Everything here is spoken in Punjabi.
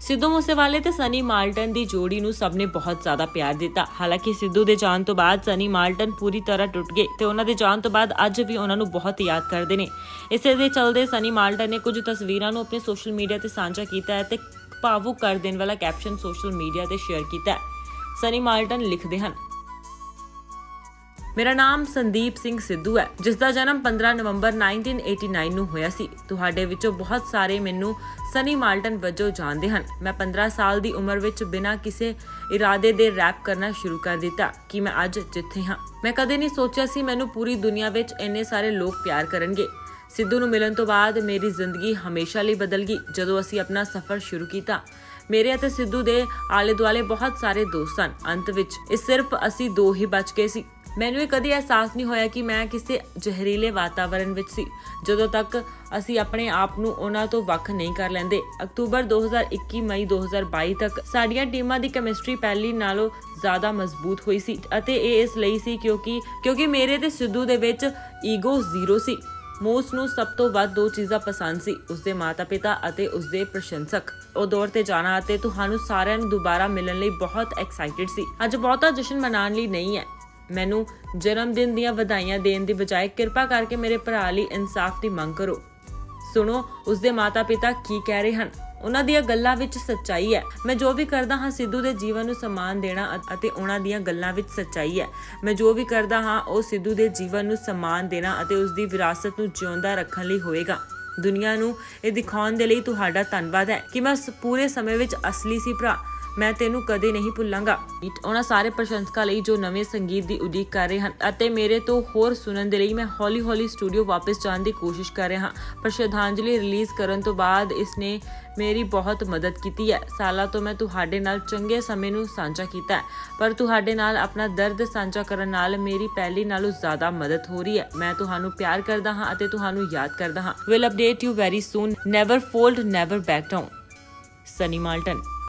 ਸਿੱਧੂ ਮੂਸੇਵਾਲੇ ਤੇ ਸਨੀ ਮਾਲਟਨ ਦੀ ਜੋੜੀ ਨੂੰ ਸਭ ਨੇ ਬਹੁਤ ਜ਼ਿਆਦਾ ਪਿਆਰ ਦਿੱਤਾ। ਹਾਲਾਂਕਿ ਸਿੱਧੂ ਦੇ ਜਾਣ ਤੋਂ ਬਾਅਦ ਸਨੀ ਮਾਲਟਨ ਪੂਰੀ ਤਰ੍ਹਾਂ ਟੁੱਟ ਗਏ ਤੇ ਉਹਨਾਂ ਦੇ ਜਾਣ ਤੋਂ ਬਾਅਦ ਅੱਜ ਵੀ ਉਹਨਾਂ ਨੂੰ ਬਹੁਤ ਯਾਦ ਕਰਦੇ ਨੇ। ਇਸੇ ਦੇ ਚਲਦੇ ਸਨੀ ਮਾਲਟਨ ਨੇ ਕੁਝ ਤਸਵੀਰਾਂ ਨੂੰ ਆਪਣੇ ਸੋਸ਼ਲ ਮੀਡੀਆ ਤੇ ਸਾਂਝਾ ਕੀਤਾ ਹੈ ਤੇ ਭਾਵੁਕ ਕਰ ਦੇਣ ਵਾਲਾ ਕੈਪਸ਼ਨ ਸੋਸ਼ਲ ਮੀਡੀਆ ਤੇ ਸ਼ੇਅਰ ਕੀਤਾ ਹੈ। ਸਨੀ ਮਾਲਟਨ ਲਿਖਦੇ ਹਨ ਮੇਰਾ ਨਾਮ ਸੰਦੀਪ ਸਿੰਘ ਸਿੱਧੂ ਹੈ ਜਿਸ ਦਾ ਜਨਮ 15 ਨਵੰਬਰ 1989 ਨੂੰ ਹੋਇਆ ਸੀ। ਤੁਹਾਡੇ ਵਿੱਚੋਂ ਬਹੁਤ ਸਾਰੇ ਮੈਨੂੰ ਸਨੀ ਮਾਲਟਨ ਵਜੋਂ ਜਾਣਦੇ ਹਨ। ਮੈਂ 15 ਸਾਲ ਦੀ ਉਮਰ ਵਿੱਚ ਬਿਨਾਂ ਕਿਸੇ ਇਰਾਦੇ ਦੇ ਰੈਪ ਕਰਨਾ ਸ਼ੁਰੂ ਕਰ ਦਿੱਤਾ ਕਿ ਮੈਂ ਅੱਜ ਜਿੱਥੇ ਹਾਂ। ਮੈਂ ਕਦੇ ਨਹੀਂ ਸੋਚਿਆ ਸੀ ਮੈਨੂੰ ਪੂਰੀ ਦੁਨੀਆ ਵਿੱਚ ਇੰਨੇ ਸਾਰੇ ਲੋਕ ਪਿਆਰ ਕਰਨਗੇ। ਸਿੱਧੂ ਨੂੰ ਮਿਲਣ ਤੋਂ ਬਾਅਦ ਮੇਰੀ ਜ਼ਿੰਦਗੀ ਹਮੇਸ਼ਾ ਲਈ ਬਦਲ ਗਈ, ਜਦੋਂ ਅਸੀਂ ਆਪਣਾ ਸਫ਼ਰ ਸ਼ੁਰੂ ਕੀਤਾ। ਮੇਰੇ ਅਤੇ ਸਿੱਧੂ ਦੇ ਆਲੇ ਦੁਆਲੇ ਬਹੁਤ ਸਾਰੇ ਦੋਸਤ ਸਨ। ਅੰਤ ਵਿੱਚ ਇਹ ਸਿਰਫ ਅਸੀਂ ਦੋ ਹੀ ਬਚ ਗਏ ਸੀ। ਮੈਨੂੰ ਇਹ ਕਦੇ ਅਹਿਸਾਸ ਨਹੀਂ ਹੋਇਆ ਕਿ ਮੈਂ ਕਿਸੇ ਜ਼ਹਿਰੀਲੇ ਵਾਤਾਵਰਣ ਵਿੱਚ ਸੀ, ਜਦੋਂ ਤੱਕ ਅਸੀਂ ਆਪਣੇ ਆਪ ਨੂੰ ਉਹਨਾਂ ਤੋਂ ਵੱਖ ਨਹੀਂ ਕਰ ਲੈਂਦੇ। ਅਕਤੂਬਰ 2021 ਮਈ 2022 ਤੱਕ ਸਾਡੀਆਂ ਟੀਮਾਂ ਦੀ ਕੈਮਿਸਟਰੀ ਪਹਿਲੀ ਨਾਲੋਂ ਜ਼ਿਆਦਾ ਮਜ਼ਬੂਤ ਹੋਈ ਸੀ ਅਤੇ ਇਹ ਇਸ ਲਈ ਸੀ ਕਿਉਂਕਿ ਕਿਉਂਕਿ ਮੇਰੇ ਤੇ ਸਿੱਧੂ ਦੇ ਵਿੱਚ ਈਗੋ ਜ਼ੀਰੋ ਸੀ। ਮੋਸ ਨੂੰ ਸਭ ਤੋਂ ਵੱਧ ਦੋ ਚੀਜ਼ਾਂ ਪਸੰਦ ਸੀ ਉਸਦੇ ਮਾਤਾ-ਪਿਤਾ ਅਤੇ ਉਸਦੇ ਪ੍ਰਸ਼ੰਸਕ। ਉਹ ਦੌਰ ਤੇ ਜਾਣਾ ਅਤੇ ਤੁਹਾਨੂੰ ਸਾਰਿਆਂ ਨੂੰ ਦੁਬਾਰਾ ਮਿਲਣ ਲਈ ਬਹੁਤ ਐਕਸਾਈਟਿਡ ਸੀ। ਅੱਜ ਬਹੁਤਾ ਜਸ਼ਨ ਮਨਾਉਣ ਲਈ ਨਹੀਂ ਹੈ। ਮੈਨੂੰ ਜਨਮ ਦਿਨ ਦੀਆਂ ਵਧਾਈਆਂ ਦੇਣ ਦੀ ਬਜਾਏ ਕਿਰਪਾ ਕਰਕੇ ਮੇਰੇ ਭਰਾ ਲਈ ਇਨਸਾਫ ਦੀ ਮੰਗ ਕਰੋ। ਸੁਣੋ ਉਸਦੇ ਮਾਤਾ-ਪਿਤਾ ਕੀ ਕਹਿ ਰਹੇ ਹਨ? ਉਹਨਾਂ ਦੀਆਂ ਗੱਲਾਂ ਵਿੱਚ ਸੱਚਾਈ ਹੈ। ਮੈਂ ਜੋ ਵੀ ਕਰਦਾ ਹਾਂ, ਸਿੱਧੂ ਦੇ ਜੀਵਨ ਨੂੰ ਸਨਮਾਨ ਦੇਣਾ ਅਤੇ ਉਹਨਾਂ ਦੀਆਂ ਗੱਲਾਂ ਵਿੱਚ ਸੱਚਾਈ ਹੈ। ਮੈਂ ਜੋ ਵੀ ਕਰਦਾ ਹਾਂ, ਉਹ ਸਿੱਧੂ ਦੇ ਜੀਵਨ ਨੂੰ ਸਨਮਾਨ ਦੇਣਾ ਅਤੇ ਉਸ ਦੀ ਵਿਰਾਸਤ ਨੂੰ ਜਿਉਂਦਾ ਰੱਖਣ ਲਈ ਹੋਵੇਗਾ ਦੁਨੀਆ ਨੂੰ ਇਹ ਦਿਖਾਉਣ ਦੇ ਲਈ ਤੁਹਾਡਾ ਧੰਨਵਾਦ ਹੈ ਕਿ ਮੈਂ ਉਸ ਪੂਰੇ ਸਮੇਂ ਵਿੱਚ ਅਸਲੀ ਸੀ ਭਰਾ। ਮੈਂ ਤੈਨੂੰ ਕਦੇ ਨਹੀਂ ਭੁੱਲਾਂਗਾ। ਉਹਨਾਂ ਸਾਰੇ ਪ੍ਰਸ਼ੰਸਕਾਂ ਲਈ ਜੋ ਨਵੇਂ ਸੰਗੀਤ ਦੀ ਉਡੀਕ ਕਰ ਰਹੇ ਹਨ ਅਤੇ ਮੇਰੇ ਤੋਂ ਹੋਰ ਸੁਣਨ ਦੇ ਲਈ ਮੈਂ ਹੌਲੀ-ਹੌਲੀ ਸਟੂਡੀਓ ਵਾਪਸ ਜਾਣ ਦੀ ਕੋਸ਼ਿਸ਼ ਕਰ ਰਿਹਾ ਹਾਂ। ਪਰ ਸ਼ਰਧਾਂਜਲੀ ਰਿਲੀਜ਼ ਕਰਨ ਤੋਂ ਬਾਅਦ ਇਸ ਨੇ ਮੇਰੀ ਬਹੁਤ ਮਦਦ ਕੀਤੀ ਹੈ। ਸਾਲਾਂ ਤੋਂ ਮੈਂ ਤੁਹਾਡੇ ਨਾਲ ਚੰਗੇ ਸਮੇਂ ਨੂੰ ਸਾਂਝਾ ਕੀਤਾ ਹੈ, ਪਰ ਤੁਹਾਡੇ ਨਾਲ ਆਪਣਾ ਦਰਦ ਸਾਂਝਾ ਕਰਨ ਨਾਲ ਮੇਰੀ ਪਹਿਲੀ ਨਾਲੋਂ ਜ਼ਿਆਦਾ ਮਦਦ ਹੋ ਰਹੀ ਹੈ। ਮੈਂ ਤੁਹਾਨੂੰ ਪਿਆਰ ਕਰਦਾ ਹਾਂ ਅਤੇ ਤੁਹਾਨੂੰ ਯਾਦ ਕਰਦਾ ਹਾਂ। Will update you very soon never fold never back down Sunny Malton